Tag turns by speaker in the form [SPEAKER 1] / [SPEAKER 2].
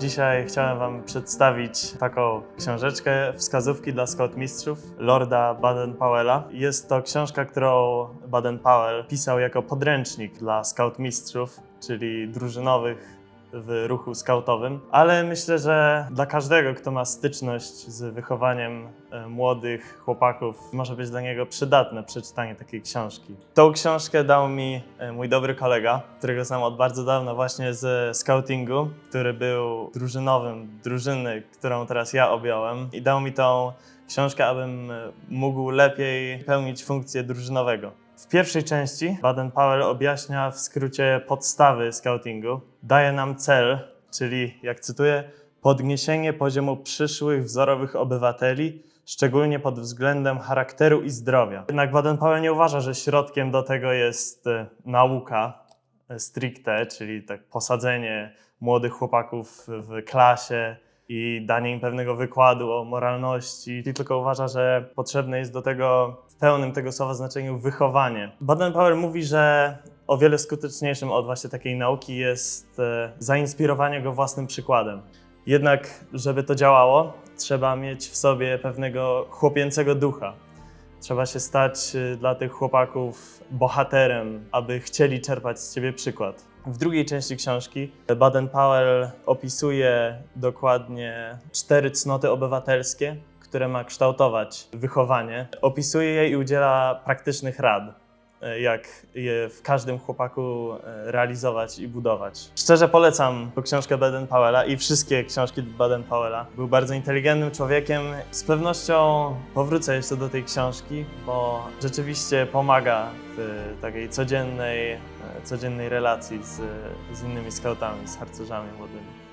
[SPEAKER 1] Dzisiaj chciałem Wam przedstawić taką książeczkę Wskazówki dla scoutmistrzów Lorda Baden-Powella. Jest to książka, którą Baden-Powell pisał jako podręcznik dla scoutmistrzów, czyli drużynowych w ruchu skautowym, ale myślę, że dla każdego, kto ma styczność z wychowaniem e, młodych chłopaków, może być dla niego przydatne przeczytanie takiej książki. Tą książkę dał mi e, mój dobry kolega, którego znam od bardzo dawna właśnie ze scoutingu, który był drużynowym drużyny, którą teraz ja objąłem i dał mi tą książkę, abym e, mógł lepiej pełnić funkcję drużynowego. W pierwszej części Baden-Powell objaśnia w skrócie podstawy scoutingu. Daje nam cel, czyli, jak cytuję, podniesienie poziomu przyszłych wzorowych obywateli, szczególnie pod względem charakteru i zdrowia. Jednak Baden-Powell nie uważa, że środkiem do tego jest e, nauka e, stricte, czyli tak posadzenie młodych chłopaków w klasie i danie im pewnego wykładu o moralności, tylko uważa, że potrzebne jest do tego w pełnym tego słowa znaczeniu wychowanie. Baden-Powell mówi, że o wiele skuteczniejszym od właśnie takiej nauki jest e, zainspirowanie go własnym przykładem. Jednak, żeby to działało, trzeba mieć w sobie pewnego chłopięcego ducha. Trzeba się stać y, dla tych chłopaków bohaterem, aby chcieli czerpać z ciebie przykład. W drugiej części książki Baden-Powell opisuje dokładnie cztery cnoty obywatelskie, które ma kształtować wychowanie. Opisuje je i udziela praktycznych rad, jak je w każdym chłopaku e, realizować i budować. Szczerze polecam tą książkę Baden-Powella i wszystkie książki Baden-Powella. Był bardzo inteligentnym człowiekiem. Z pewnością powrócę jeszcze do tej książki, bo rzeczywiście pomaga w takiej codziennej, e, codziennej relacji z, z innymi skautami, z harcerzami młodymi.